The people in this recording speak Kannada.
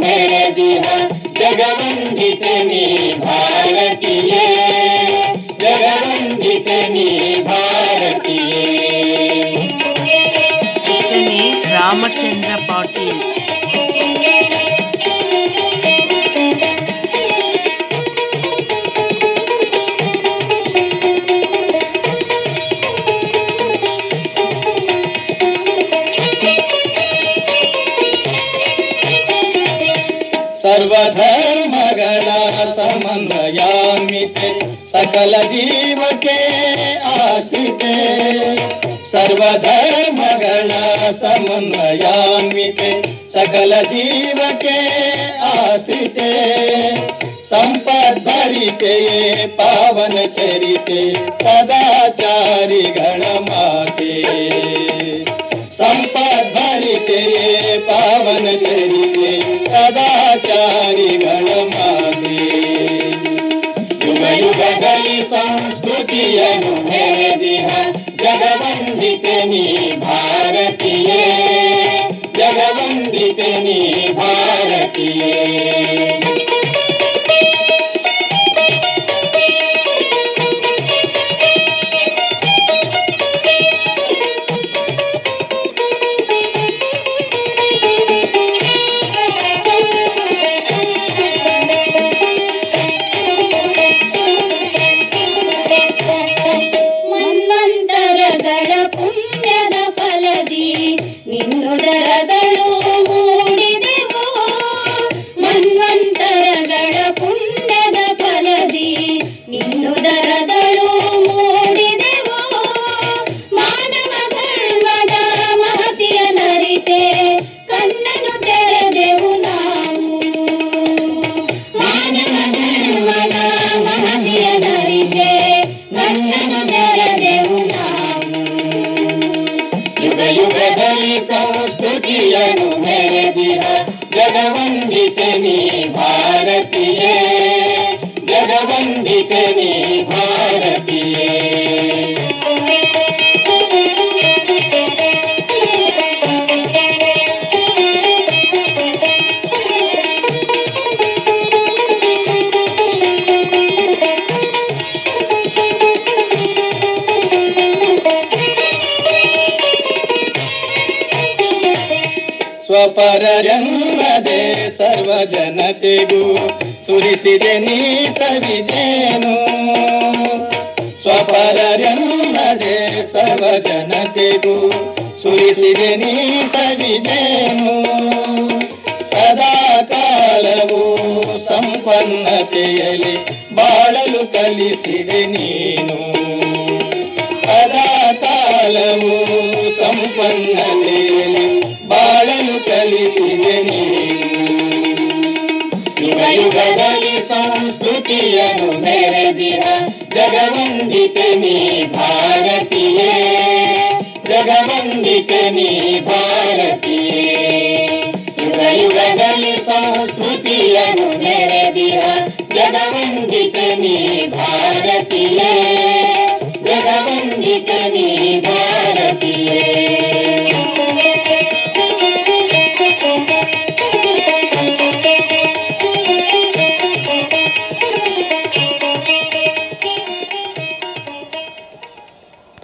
ಮೆರೆದಿಹ ಜಗವಂದಿತೆ ನೀ ಭಾರತೀಯೇ ಜಗವಂದಿತೆ ನೀ ಭಾರತೀಯೇ ರಚನೆ ರಾಮಚಂದ್ರ सर्वधर्मगणा समन्वयामिते सकल जीवके आश्रिते। सर्वधर्मगणा समन्वयामिते सकल जीवके आश्रिते। सम्पद्भरिते पावन चरिते सदाचारि गणमाते भरिते पावन चरिते ಸಂಸ್ಕೃತಿಯನ್ನು ಮೆರೆದಿಹ ಜಗವಂದಿತೆ ನೀ ಭಾರತೀಯ. ಜಗವಂದಿತೆ ನೀ ಮನ್ವಂತರಗಳ ಪುಣ್ಯದ ಫಲದಿ ನಿನ್ನುದರಗಳು ಸಂಸ್ಕೃತಿಯನ್ನು ಮೆರೆದಿಹ ಜಗವಂದಿತೆ ನೀ ಭಾರತೀಯೇ. ಜಗವಂದಿತೆ ನೀ ಭಾರತೀಯೇ. ಸ್ವಪರರೆನ್ನದೆ ಸರ್ವ ಜನತೆಗೂ ಸುರಿಸಿದೆ ನೀ ಸವಿಜೇನು. ಸ್ವಪರರೆನ್ನದೆ ಸರ್ವ ಜನತೆಗೂ ಸುರಿಸಿದೆ ನೀ ಸವಿಜೇನು. ಸದಾ ಕಾಲವು ಸಂಪನ್ನತೆಯಲ್ಲಿ ಬಾಳಲು ಕಲಿಸಿದೆ ನೀನು. ಸದಾ ಕಾಲವು ನುಡಿಸುವೆನು ಯುಗ ಯುಗದಲ್ಲಿ ಸಂಸ್ಕೃತಿಯನ್ನು ಮೆರೆದಿರ ಜಗವಂದಿತೆ ನೀ ಭಾರತೀಯೇ. ಜಗವಂದಿತೆ ನೀ ಭಾರತೀಯೇ. ಯುಗ ಯುಗದಲ್ಲಿ ಸಂಸ್ಕೃತಿಯನ್ನು ಮೆರೆದಿರ ಜಗವಂದಿತೆ ನೀ ಭಾರತೀಯೇ. ಜಗವಂದಿತೆ ನೀ ಭಾರತೀಯೇ.